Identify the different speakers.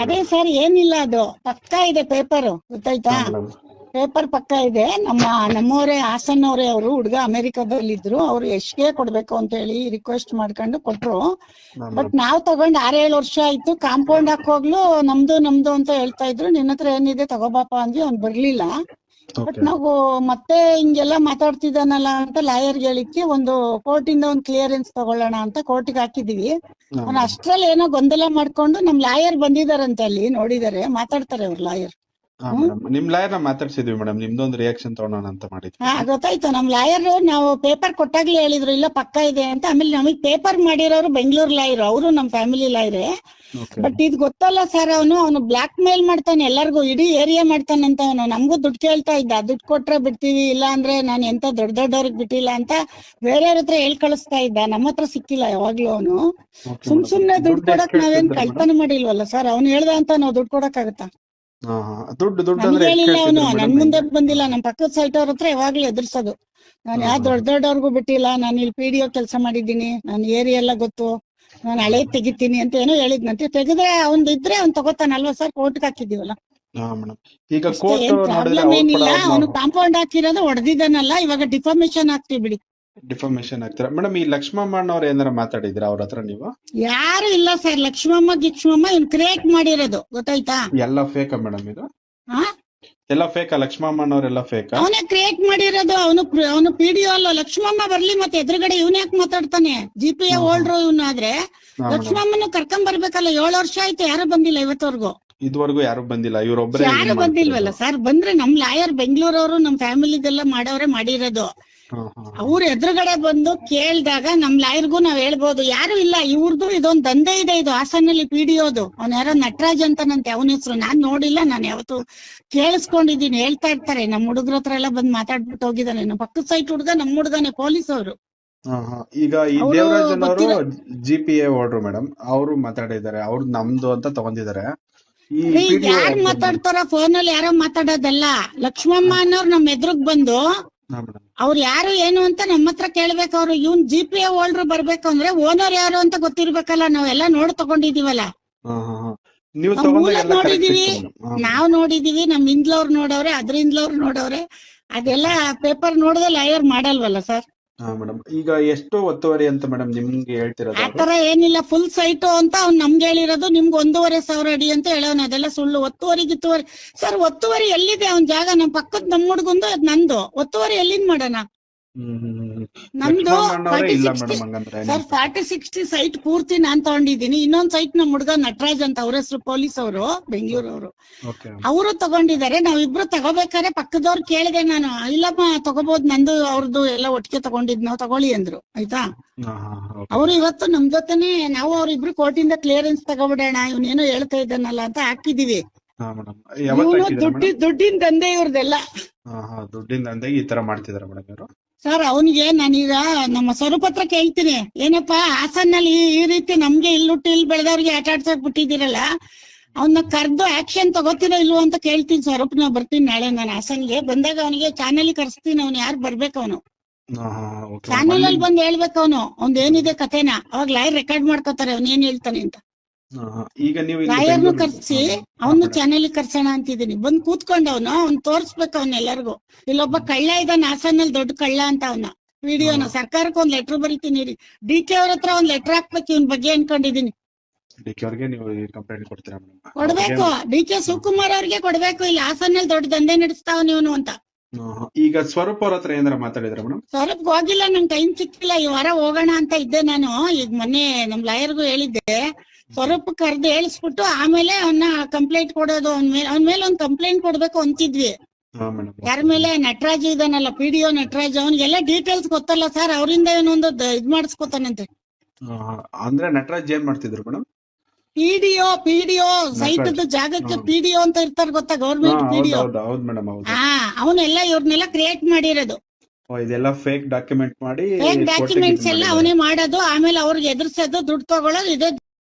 Speaker 1: ಅದೇ ಸರ್ ಏನಿಲ್ಲ ಅದು. ಪಕ್ಕ ಇದೆ ಪೇಪರ್ ಗೊತ್ತಾಯ್ತಾ? ಪೇಪರ್ ಪಕ್ಕ ಇದೆ. ನಮ್ಮ ನಮ್ಮವರೇ ಹಾಸನ್ನವರೇ ಅವರು ಹುಡುಗ ಅಮೆರಿಕದಲ್ಲಿ ಇದ್ರು ಅವ್ರು ಎಷ್ಟ್ಗೆ ಕೊಡ್ಬೇಕು ಅಂತ ಹೇಳಿ ರಿಕ್ವೆಸ್ಟ್ ಮಾಡ್ಕೊಂಡು ಕೊಟ್ರು. ಬಟ್ ನಾವ್ ತಗೊಂಡ್ ಆರೇಳು ವರ್ಷ ಆಯ್ತು. ಕಾಂಪೌಂಡ್ ಹಾಕೋಗ್ಲು ನಮ್ದು ನಮ್ದು ಅಂತ ಹೇಳ್ತಾ ಇದ್ರು. ನಿನ್ನ ಹತ್ರ ಏನಿದೆ ತಗೋಬಾಪ ಅಂದ್ವಿ. ಅವ್ನ್ ಬರ್ಲಿಲ್ಲ. ಬಟ್ ನಾವು ಮತ್ತೆ ಹಿಂಗೆಲ್ಲ ಮಾತಾಡ್ತಿದ್ದಾನಲ್ಲ ಅಂತ ಲಾಯರ್ಗೆ ಹೇಳಿಕ್ಕೆ ಒಂದು ಕೋರ್ಟಿಂದ ಒಂದು ಕ್ಲಿಯರೆನ್ಸ್ ತಗೊಳ್ಳೋಣ ಅಂತ ಕೋರ್ಟಿಗೆ ಹಾಕಿದೀವಿ. ಅವ್ನು ಅಷ್ಟ್ರಲ್ಲಿ ಏನೋ ಗೊಂದಲ ಮಾಡ್ಕೊಂಡು ನಮ್ ಲಾಯರ್ ಬಂದಿದಾರಂತೆ ಅಲ್ಲಿ ನೋಡಿದಾರೆ. ಮಾತಾಡ್ತಾರೆ ಅವ್ರ ಲಾಯರ್
Speaker 2: ನಿಮ್ ಲಾಯರ್ ಮಾತಾಡ್ಸಿದ್ವಿ ಮೇಡಮ್ ನಿಮ್ದೊಂದು ರಿಯಾಕ್ಷನ್ ತಗೊಳೋಣ ಅಂತ ಮಾಡಿದ್ವಿ.
Speaker 1: ಹಾ ಗೊತ್ತಾಯ್ತು. ನಮ್ ಲಾಯರ್ ನಾವು ಪೇಪರ್ ಕೊಟ್ಟಾಗ್ಲೇ ಹೇಳಿದ್ರು ಇಲ್ಲ ಪಕ್ಕ ಇದೆ ಅಂತ. ಆಮೇಲೆ ನಮಗ್ ಪೇಪರ್ ಮಾಡಿರೋರು ಬೆಂಗಳೂರು ಲಾಯರ್ ಅವರು ನಮ್ ಫ್ಯಾಮಿಲಿ ಲಾಯರೇ ಬಟ್ ಇದ್ ಗೊತ್ತಲ್ಲ ಸರ್ ಅವನು ಅವನು ಬ್ಲಾಕ್ ಮೇಲ್ ಮಾಡ್ತಾನೆ ಎಲ್ಲರಿಗೂ ಇಡೀ ಏರಿಯಾ ಮಾಡ್ತಾನಂತ ಅವನು. ನಮಗೂ ದುಡ್ಡು ಕೇಳ್ತಾ ಇದ್ದ. ದುಡ್ಡು ಕೊಟ್ರೆ ಬಿಡ್ತೀವಿ ಇಲ್ಲ ಅಂದ್ರೆ ನಾನು ಎಂತ ದೊಡ್ಡ ದೊಡ್ಡವ್ರಿಗೆ ಬಿಟ್ಟಿಲ್ಲ ಅಂತ ಬೇರೆಯವ್ರ ಹತ್ರ ಹೇಳ್ ಕಳಿಸ್ತಾ ಇದ್ದ. ನಮ್ಮ ಹತ್ರ ಸಿಕ್ಕಿಲ್ಲ ಯಾವಾಗ್ಲೂ ಅವನು. ಸುಮ್ ಸುಮ್ನೆ ದುಡ್ಡು ಕೊಡಕ್ ನಾವೇನ್ ಕಲ್ಪನೆ ಮಾಡಿಲ್ವಲ್ಲ ಸರ್ ಅವ್ನು ಹೇಳ್ದ ಅಂತ ನಾವು ದುಡ್ಡು ಕೊಡಕ್ ಆಗುತ್ತಾ
Speaker 2: ದುಡ್ಡು ದುಡ್ಡು
Speaker 1: ನನ್ಗೆ
Speaker 2: ಅಂದ್ರೆ
Speaker 1: ಅವನು. ನನ್? ಮುಂದೆ ಬಂದಿಲ್ಲ. ನಮ್ ಪಕ್ಕದ ಸೈಟ್ ಅವ್ರ ಹತ್ರ ಯಾವಾಗ್ಲೂ ಎದುರ್ಸೋದು. ನಾನು ಯಾವ. ದೊಡ್ಡ ದೊಡ್ಡವ್ರಿಗೂ ಬಿಟ್ಟಿಲ್ಲ. ನಾನು ಇಲ್ಲಿ ಪಿ ಡಿ ಕೆಲಸ ಮಾಡಿದ್ದೀನಿ. ನಾನು ಏರಿಯಾ ಎಲ್ಲ ಗೊತ್ತು. ನಾನು ಹಳೆ ತೆಗಿತೀನಿ ಅಂತ ಏನೋ ಹೇಳಿದ್ನಂತೆ ತೆಗೆದ್ರೆ ಅವ್ನ್ ಇದ್ರೆ ಅವ್ನ್ ತಗೋತಾನಲ್ವಾ ಸರ್ ಕೋರ್ಟ್ಗೆ ಹಾಕಿದೀವಲ್ಲ
Speaker 2: ಈಗ
Speaker 1: ಪ್ರಾಬ್ಲಮ್ ಏನಿಲ್ಲ. ಅವನು ಕಾಂಪೌಂಡ್ ಹಾಕಿರೋದು ಹೊಡೆದಿದ್ದಾನಲ್ಲ ಇವಾಗ ಡಿಫಾರ್ಮೇಶನ್ ಹಾಕ್ತಿವಿ ಬಿಡಿ.
Speaker 2: ಡಿಫಾರ್ಮೇಶನ್ ಆಗ್ತಾರೆ? ಮೇಡಮ್ ಈ ಲಕ್ಷ್ಮಮ್ಮನವ್ರು ಏನಾರ ಮಾತಾಡಿದ್ರ ಅವ್ರ ಹತ್ರ ನೀವು?
Speaker 1: ಯಾರು ಇಲ್ಲ ಸರ್ ಲಕ್ಷ್ಮಮ್ಮ ಗಿಕ್ಷ್ಮಮ್ಮ ಇನ್ ಕ್ರಿಯೇಟ್ ಮಾಡಿರೋದು. ಗೊತ್ತಾಯ್ತಾ?
Speaker 2: ಎಲ್ಲ ಫೇಕ ಮೇಡಮ್ ಇದು?
Speaker 1: ಎಲ್ಲ
Speaker 2: ಎಲ್ಲ ಲಕ್ಷ್ಮಮ್ಮ ಅವ್ರೆಲ್ಲ ಫೇಕ
Speaker 1: ಅವನೇ ಕ್ರಿಯೇಟ್ ಮಾಡಿರೋದು. ಅವನು ಅವನು ಪಿ ಡಿ ಅಲ್ಲ. ಲಕ್ಷ್ಮಮ್ಮ ಬರ್ಲಿ ಮತ್ತೆ ಎದುರುಗಡೆ ಇವನ್ ಯಾಕೆ ಮಾತಾಡ್ತಾನೆ? G P A. ಹೋಲ್ಡ್ರು ಇವನು ಆದ್ರೆ. ಲಕ್ಷ್ಮಮ್ಮನ ಕರ್ಕೊಂಡ್ ಬರ್ಬೇಕಲ್ಲ. ಏಳು ವರ್ಷ ಆಯ್ತು ಯಾರು ಬಂದಿಲ್ಲ ಇವತ್ತವರೆಗೂ.
Speaker 2: ಇದುವರೆಗೂ ಯಾರು ಬಂದಿಲ್ಲ. ಇವ್ರೊಬ್ಬರೇ
Speaker 1: ಯಾರು ಬಂದಿಲ್ವಲ್ಲ ಸರ್ ಬಂದ್ರೆ ನಮ್ ಲಾಯರ್ ಬೆಂಗಳೂರವರು ನಮ್ ಫ್ಯಾಮಿಲಿದೆಲ್ಲ ಮಾಡೋರೆ ಮಾಡಿರೋದು. ಅವ್ರ ಎದುರುಗಡೆ ಬಂದು ಕೇಳ್ದಾಗ ನಮ್ ಲಾಯರ್ಗೂ ನಾವ್ ಹೇಳ್ಬೋದು ಯಾರು ಇಲ್ಲ ಇವ್ರದ್ದು ಇದೊಂದ್ ದಂಧೆ ಇದೆ ಇದು ಹಾಸನಲ್ಲಿ ಪಿಡಿಯೋದು ಅವ್ನ ಯಾರೋ ನಟರಾಜ್ ಅಂತಾನಂತೆ ಅವನ ಹೆಸರು. ನಾನ್ ನೋಡಿಲ್ಲ ನಾನ್ ಯಾವತ್ತು ಕೇಳಿಸ್ಕೊಂಡಿದೀನಿ ಹೇಳ್ತಾ ಇರ್ತಾರೆ. ನಮ್ ಹುಡುಗ್ರ ಹತ್ರ ಎಲ್ಲ ಬಂದ್ ಮಾತಾಡ್ಬಿಟ್ಟು ಹೋಗಿದಾನೆ ನಮ್ಮ ಪಕ್ಕದ ಸೈಟ್ ಹುಡುಗ ನಮ್ ಹುಡುಗನೇ ಪೊಲೀಸ್ ಅವರು.
Speaker 2: ಈಗ ಈ ದೇವರಾಜನ್ ಅವರು ಜಿ ಪಿ ಎ ಓಡ್ರು ಮೇಡಮ್ ಅವರು ಮಾತಾಡಿದ್ದಾರೆ ಅವ್ರು ನಮ್ದು ಅಂತ ತಗೊಂಡಿದ್ದಾರೆ.
Speaker 1: ಯಾರ್ ಮಾತಾಡ್ತಾರ ಫೋನ್ ಅಲ್ಲಿ ಯಾರೋ ಮಾತಾಡೋದಲ್ಲ. ಲಕ್ಷ್ಮಮ್ಮ ಅನ್ನೋರ್ ನಮ್ ಎದುರುಗ್ ಬಂದು ಅವ್ರು ಯಾರು ಏನು ಅಂತ ನಮ್ಮ ಹತ್ರ ಕೇಳ್ಬೇಕು. ಅವ್ರು ಇವ್ನ್ ಜಿ ಪಿ ಎ ಹೋಲ್ಡ್ರು ಬರ್ಬೇಕು ಅಂದ್ರೆ ಓನರ್ ಯಾರು ಅಂತ ಗೊತ್ತಿರ್ಬೇಕಲ್ಲ ನಾವೆಲ್ಲ ನೋಡ್ ತಗೊಂಡಿದೀವಲ್ಲ ನೋಡಿದೀವಿ. ನಾವ್ ನೋಡಿದೀವಿ ನಮ್ ಹಿಂದ್ಲವ್ರು ನೋಡವ್ರೆ ಅದ್ರಿಂದ್ಲವ್ರು ನೋಡವ್ರೆ. ಅದೆಲ್ಲ ಪೇಪರ್ ನೋಡಿದ್ರೆ ಲಾಯರ್ ಮಾಡಲ್ವಲ್ಲ ಸರ್
Speaker 2: ಹಾ ಮೇಡಮ್ ಈಗ ಎಷ್ಟು ಒತ್ತುವರಿ ಅಂತ ಮೇಡಮ್ ನಿಮ್ಗೆ ಹೇಳ್ತಿರೋದು ಅವ್ರು?
Speaker 1: ಆತರ ಏನಿಲ್ಲ ಫುಲ್ ಸೈಟು ಅಂತ ಅವ್ನ್ ನಮ್ಗೆ ಹೇಳಿರೋದು ನಿಮ್ಗೆ ಒಂದೂವರೆ ಸಾವಿರ ಅಡಿ ಅಂತ ಹೇಳೋಣ ಅದೆಲ್ಲ ಸುಳ್ಳು. ಒತ್ತುವರಿ ಗಿತ್ತುವರಿ. ಸರ್ ಒತ್ತುವರಿ ಎಲ್ಲಿದೆ? ಅವ್ನ್ ಜಾಗ ನಮ್ ಪಕ್ಕದ ನಮ್ ಹುಡ್ಗಂದು ಅದ್ ನಂದು. ಒತ್ತುವರಿ ಎಲ್ಲಿಂದ ಮಾಡೋಣ. ನಮ್ದು ಸರ್ ಫಾರ್ಟಿ ಸಿಕ್ಸ್ಟಿ ಸೈಟ್ ಪೂರ್ತಿ ನಾನ್ ತಗೊಂಡಿದ್ದೀನಿ. ಇನ್ನೊಂದ್ ಸೈಟ್ ನಮ್ ಹುಡ್ಗ ನಟರಾಜ್ ಅಂತ ಅವ್ರ ಹೆಸರು ಪೊಲೀಸ್ ಅವರು ಬೆಂಗಳೂರವರು. ಅವರು ತಗೊಂಡಿದ್ದಾರೆ. ನಾವಿಬ್ರು ತಗೋಬೇಕಾದ್ರೆ ಪಕ್ಕದವ್ರು ಕೇಳಿದೆ ನಾನು. ಇಲ್ಲಮ್ಮ ತಗೋಬಹುದು ನಂದು ಅವ್ರದ್ದು ಎಲ್ಲ ಒಟ್ಟಿಗೆ ತಗೊಂಡಿದ್ ನಾವು ತಗೊಳ್ಳಿ ಅಂದ್ರು. ಆಯ್ತಾ? ಅವ್ರು ಇವತ್ತು ನಮ್ ಜೊತೆನೆ ನಾವು ಅವ್ರಿಬ್ರು ಕೋರ್ಟಿಂದ ಕ್ಲಿಯರೆನ್ಸ್ ತಗೋಬಿಡೋಣ. ಇವನೇನೋ ಹೇಳ್ತಾ ಇದ್ದಾನಲ್ಲ ಅಂತ ಹಾಕಿದೀವಿ. ದುಡ್ಡಿನ ದಂಧೆ ಇವ್ರದೆಲ್ಲ.
Speaker 2: ದುಡ್ಡಿಂದ ಅಂದಾಗ ಈ ತರ ಮಾಡ್ತಿದಾರ ಮೇಡಮ್ ಇವರು.
Speaker 1: ಸರ್ ಅವನಿಗೆ ನಾನೀಗ ನಮ್ಮ ಸ್ವರೂಪ ಹತ್ರ ಕೇಳ್ತೀನಿ ಏನಪ್ಪಾ ಹಾಸನ್ನಲ್ಲಿ ಈ- ಈ ರೀತಿ ನಮ್ಗೆ ಇಲ್ಲುಟ್ಟು ಇಲ್ಲಿ ಬೆಳೆದವ್ರಿಗೆ ಆಟ ಆಡ್ಸಕ್ ಬಿಟ್ಟಿದ್ದೀರಲ್ಲ ಅವನ್ನ ಕರ್ದು ಆಕ್ಷನ್ ತಗೋತೀರಾ ಇಲ್ವೋ ಅಂತ ಕೇಳ್ತೀನಿ ಸ್ವರೂಪ್ ನಾ ಬರ್ತೀನಿ ನಾಳೆ ನಾನು ಹಾಸನ್ಗೆ. ಬಂದಾಗ ಅವನಿಗೆ ಚಾನಲ್ ಕರ್ಸ್ತೀನಿ. ಅವ್ನು ಯಾರು ಬರ್ಬೇಕು ಅವನು? ಚಾನೆಲ್ ಅಲ್ಲಿ ಬಂದ್ ಹೇಳ್ಬೇಕು ಅವನು. ಅವ್ನ್ ಏನಿದೆ ಕಥೆನ? ಅವಾಗ ಲೈವ್ ರೆಕಾರ್ಡ್ ಮಾಡ್ಕೋತಾರೆ. ಅವ್ನ ಏನ್ ಹೇಳ್ತಾನೆ ಅಂತ.
Speaker 2: ಈಗ ನೀವು ರಾಯರ್ನು
Speaker 1: ಕರ್ಸಿ ಅವನು. ಚಾನೆಲ್ ಕರ್ಸೋಣ ಅಂತಿದ್ದೀನಿ. ಬಂದ್ ಕೂತ್ಕೊಂಡವನು ಅವ್ನ್ ತೋರ್ಸ್ಬೇಕು ಅವ್ನ ಎಲ್ಲರಿಗೂ. ಇಲ್ಲೊಬ್ಬ ಕಳ್ಳ ಇದ್ದಾನೆ ಹಾಸನಲ್ಲಿ ದೊಡ್ಡ ಕಳ್ಳ ಅಂತ ಅವನ. ವಿಡಿಯೋನ ಸರ್ಕಾರಕ್ಕ ಒಂದ್ ಲೆಟರ್ ಬರೀತೀನಿ ರೀ ಡಿ ಕೆ ಅವ್ರ ಹತ್ರ ಒಂದ್ ಲೆಟರ್ ಹಾಕ್ಬೇಕು ಇವನ್ ಬಗ್ಗೆ ಅನ್ಕೊಂಡಿದೀನಿ ಕೊಡ್ಬೇಕು. ಡಿ ಕೆ ಶಿವಕುಮಾರ್ ಅವ್ರಿಗೆ ಕೊಡ್ಬೇಕು. ಇಲ್ಲಿ ಹಾಸನಲ್ಲಿ ದೊಡ್ಡ ದಂಧೆ ನಡೆಸ್ತಾವ ಇವನು ಅಂತ.
Speaker 2: ಈಗ ಸ್ವರೂಪ್ ಅವ್ರ ಹತ್ರ ಏನಾರ ಮಾತಾಡಿದ್ರ ಮೇಡಮ್
Speaker 1: ಸ್ವರೂಪ್ ಹೋಗಿಲ್ಲ ನಂಗೆ ಟೈಮ್ ಸಿಕ್ಕಿಲ್ಲ. ಈ ವಾರ ಹೋಗೋಣ ಅಂತ ಇದ್ದೆ ನಾನು. ಈಗ ಮೊನ್ನೆ ನಮ್ ಲಾಯರ್ಗೂ ಹೇಳಿದ್ದೆ. ಸ್ವರೂಪ್ ಕರ್ದು ಹೇಳಿಸ್ಬಿಟ್ಟು ಆಮೇಲೆ ಅವನ್ನ ಕಂಪ್ಲೇಂಟ್ ಕೊಡೋದು ಅವನ್ ಮೇಲೆ ಅವನ್ ಮೇಲೆ ಒಂದ್ ಕಂಪ್ಲೇಂಟ್ ಕೊಡ್ಬೇಕು ಅಂತಿದ್ವಿ. ಯಾರ ಮೇಲೆ? ನಟರಾಜ್ ಇದಾನಲ್ಲ ಪಿ ಡಿ ಒ ನಟರಾಜ್. ಅವನಿಗೆಲ್ಲ ಡೀಟೇಲ್ಸ್ ಗೊತ್ತಲ್ಲ ಸರ್ ಅವರಿಂದ ಏನೊಂದು ಇದ್ ಮಾಡಿಸ್ಕೊತಾನಂತೆ.
Speaker 2: ಅಂದ್ರೆ ನಟರಾಜ್ ಏನ್ ಮಾಡ್ತಿದ್ರು madam?
Speaker 1: P D O P D O site ಜಾಗಕ್ಕೆ
Speaker 2: ಪಿಡಿಒ
Speaker 1: ಪಿ ಡಿ ಒ ಅಂತ ಇರ್ತಾರೆ ಗೊತ್ತಾ? ಗೌರ್ಮೆಂಟ್ ಪಿ ಡಿ ಒ ಹಾ ಅವನೆಲ್ಲ ಇವ್ರನ್ನೆಲ್ಲ ಕ್ರಿಯೇಟ್ ಮಾಡಿರೋದು.
Speaker 2: ಇದೆಲ್ಲ ಫೇಕ್ ಡಾಕ್ಯುಮೆಂಟ್ ಮಾಡಿ
Speaker 1: ಫೇಕ್ ಡಾಕ್ಯುಮೆಂಟ್ಸ್ ಎಲ್ಲ. ಅವನೇ ಮಾಡೋದು. ಆಮೇಲೆ ಅವ್ರಿಗೆ ಎದುರಿಸೋದು ದುಡ್ಡು ತಗೊಳ್ಳೋದು ಇದೇ